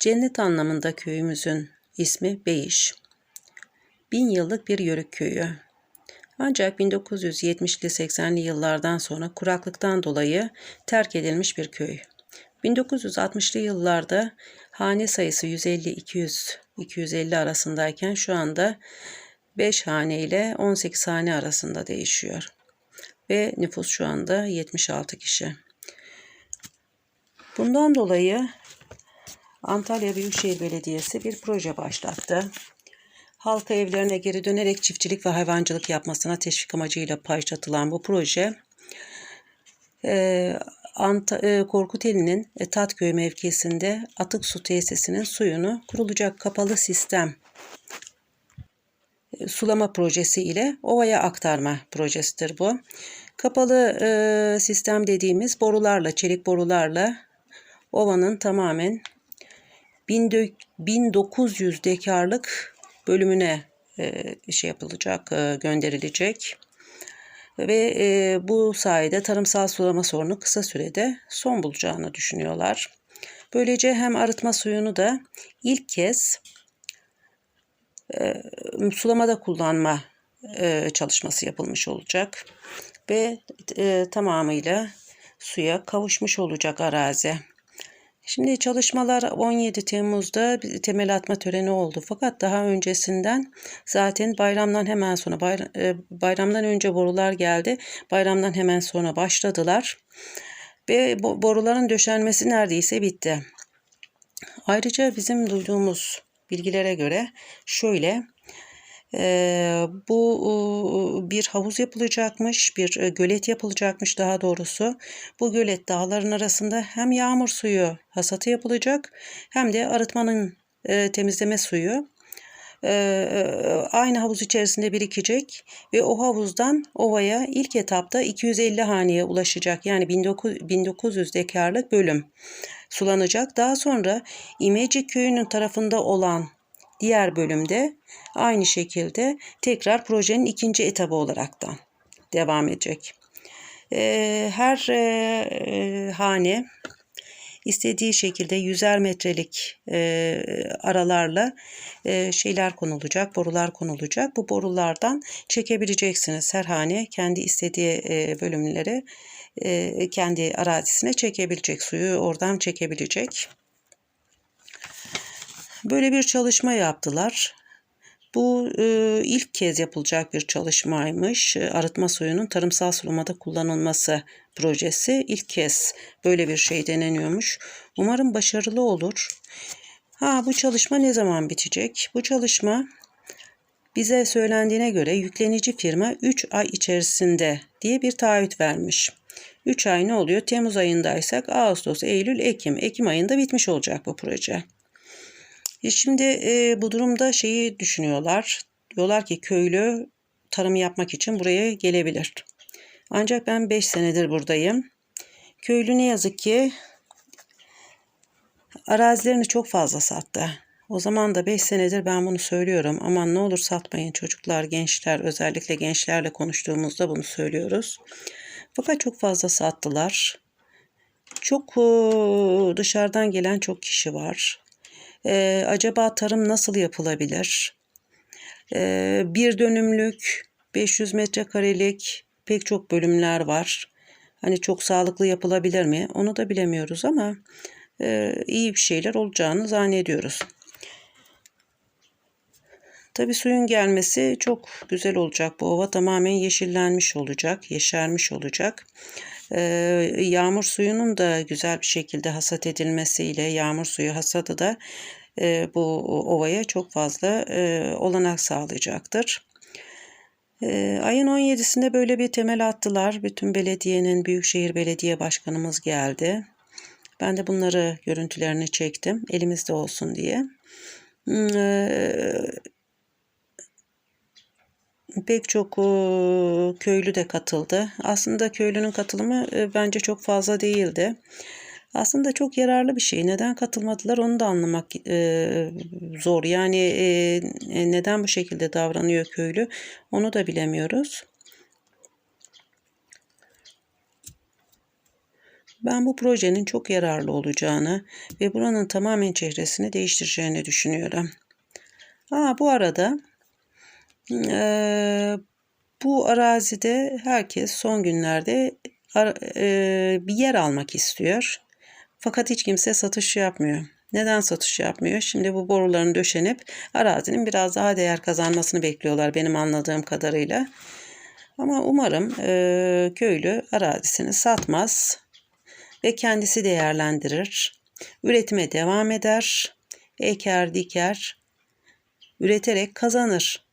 Cennet anlamında köyümüzün ismi Beyiş. Bin yıllık bir yörük köyü. Ancak 1970'li 80'li yıllardan sonra kuraklıktan dolayı terk edilmiş bir köy. 1960'lı yıllarda hane sayısı 150-200 250 arasındayken şu anda 5 hane ile 18 hane arasında değişiyor. Ve nüfus şu anda 76 kişi. Bundan dolayı Antalya Büyükşehir Belediyesi bir proje başlattı. Halka evlerine geri dönerek çiftçilik ve hayvancılık yapmasına teşvik amacıyla başlatılan bu proje e, Ant e, Korkuteli'nin e, Tatköy mevkisinde atık su tesisinin suyunu kurulacak kapalı sistem e, sulama projesi ile ovaya aktarma projesidir bu. Kapalı sistem dediğimiz borularla, çelik borularla ovanın tamamen 1900 dekarlık bölümüne e, şey yapılacak, e, gönderilecek. Ve e, bu sayede tarımsal sulama sorunu kısa sürede son bulacağını düşünüyorlar. Böylece hem arıtma suyunu da ilk kez sulamada kullanma çalışması yapılmış olacak ve tamamıyla suya kavuşmuş olacak arazi. Şimdi çalışmalar 17 Temmuz'da bir temel atma töreni oldu. Fakat daha öncesinden zaten bayramdan hemen sonra e, bayramdan önce borular geldi. Bayramdan hemen sonra başladılar. Ve boruların döşenmesi neredeyse bitti. Ayrıca bizim duyduğumuz bilgilere göre şöyle bu bir havuz yapılacakmış, bir e, gölet yapılacakmış daha doğrusu. Bu gölet dağların arasında hem yağmur suyu hasatı yapılacak hem de arıtmanın e, temizleme suyu e, aynı havuz içerisinde birikecek ve o havuzdan ovaya ilk etapta 250 haneye ulaşacak. Yani 1900 dekarlık bölüm sulanacak. Daha sonra İmecik köyünün tarafında olan diğer bölümde aynı şekilde tekrar projenin ikinci etabı olaraktan devam edecek. Ee, her e, e, hane istediği şekilde yüzer metrelik e, aralarla e, şeyler konulacak, borular konulacak. Bu borulardan çekebileceksiniz. Her hane kendi istediği e, bölümleri e, kendi arazisine çekebilecek, suyu oradan çekebilecek. Böyle bir çalışma yaptılar. Bu e, ilk kez yapılacak bir çalışmaymış. E, arıtma suyunun tarımsal sulamada kullanılması projesi ilk kez böyle bir şey deneniyormuş. Umarım başarılı olur. Ha bu çalışma ne zaman bitecek? Bu çalışma bize söylendiğine göre yüklenici firma 3 ay içerisinde diye bir taahhüt vermiş. 3 ay ne oluyor? Temmuz ayındaysak Ağustos, Eylül, Ekim. Ekim ayında bitmiş olacak bu proje. E şimdi e, bu durumda şeyi düşünüyorlar. Diyorlar ki köylü tarım yapmak için buraya gelebilir. Ancak ben 5 senedir buradayım. Köylü ne yazık ki arazilerini çok fazla sattı. O zaman da 5 senedir ben bunu söylüyorum. Aman ne olur satmayın çocuklar, gençler özellikle gençlerle konuştuğumuzda bunu söylüyoruz. Fakat çok fazla sattılar. Çok dışarıdan gelen çok kişi var. Ee, acaba tarım nasıl yapılabilir? Ee, bir dönümlük, 500 metrekarelik pek çok bölümler var. Hani çok sağlıklı yapılabilir mi? Onu da bilemiyoruz ama e, iyi bir şeyler olacağını zannediyoruz. Tabi suyun gelmesi çok güzel olacak. Bu ova tamamen yeşillenmiş olacak, yeşermiş olacak. Ee, yağmur suyunun da güzel bir şekilde hasat edilmesiyle yağmur suyu hasadı da bu ovaya çok fazla olanak sağlayacaktır. Ayın 17'sinde böyle bir temel attılar. Bütün belediyenin, Büyükşehir Belediye Başkanımız geldi. Ben de bunları görüntülerini çektim. Elimizde olsun diye. E, pek çok köylü de katıldı. Aslında köylünün katılımı bence çok fazla değildi. Aslında çok yararlı bir şey. Neden katılmadılar onu da anlamak e, zor. Yani e, neden bu şekilde davranıyor köylü onu da bilemiyoruz. Ben bu projenin çok yararlı olacağını ve buranın tamamen çehresini değiştireceğini düşünüyorum. Aa, bu arada eee, bu arazide herkes son günlerde eee, bir yer almak istiyor. Fakat hiç kimse satış yapmıyor. Neden satış yapmıyor? Şimdi bu boruların döşenip arazinin biraz daha değer kazanmasını bekliyorlar benim anladığım kadarıyla. Ama umarım eee, köylü arazisini satmaz ve kendisi değerlendirir. Üretime devam eder. Eker, diker, üreterek kazanır.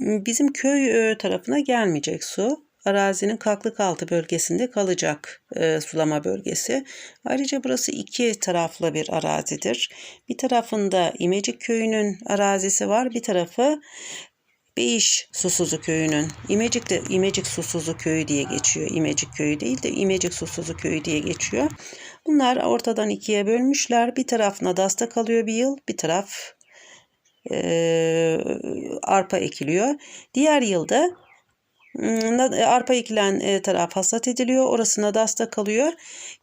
Bizim köy e, tarafına gelmeyecek su. Arazinin kaklık altı bölgesinde kalacak e, sulama bölgesi. Ayrıca burası iki taraflı bir arazidir. Bir tarafında İmecik köyünün arazisi var. Bir tarafı Beyiş Susuzu köyünün. İmecik de İmecik Susuzu köyü diye geçiyor. İmecik köyü değil de İmecik Susuzu köyü diye geçiyor. Bunlar ortadan ikiye bölmüşler. Bir taraf Nadas'ta kalıyor bir yıl. Bir taraf eee, arpa ekiliyor. Diğer yılda arpa ekilen e, taraf hasat ediliyor. Orası Nadas'ta kalıyor.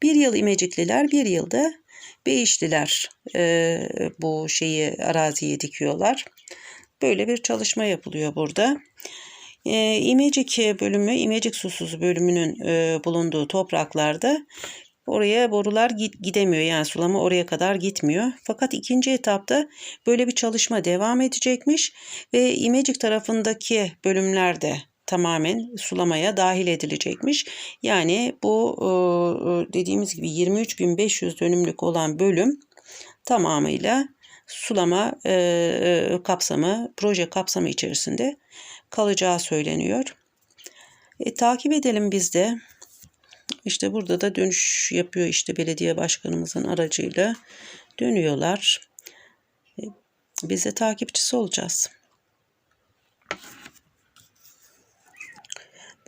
Bir yıl İmecikliler, bir yılda Beyişliler e, bu şeyi araziyi dikiyorlar. Böyle bir çalışma yapılıyor burada. E, İmecik bölümü, İmecik susuz bölümünün e, bulunduğu topraklarda oraya borular gidemiyor. Yani sulama oraya kadar gitmiyor. Fakat ikinci etapta böyle bir çalışma devam edecekmiş ve İmecik tarafındaki bölümlerde tamamen sulamaya dahil edilecekmiş. Yani bu e, e, dediğimiz gibi 23.500 dönümlük olan bölüm tamamıyla sulama e, kapsamı, proje kapsamı içerisinde kalacağı söyleniyor. E, takip edelim biz de. İşte burada da dönüş yapıyor işte belediye başkanımızın aracıyla dönüyorlar. E, biz de takipçisi olacağız.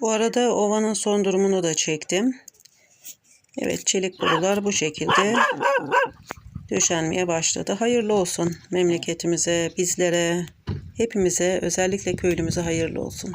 Bu arada ovanın son durumunu da çektim. Evet çelik borular bu şekilde döşenmeye başladı. Hayırlı olsun memleketimize, bizlere, hepimize, özellikle köylümüze hayırlı olsun.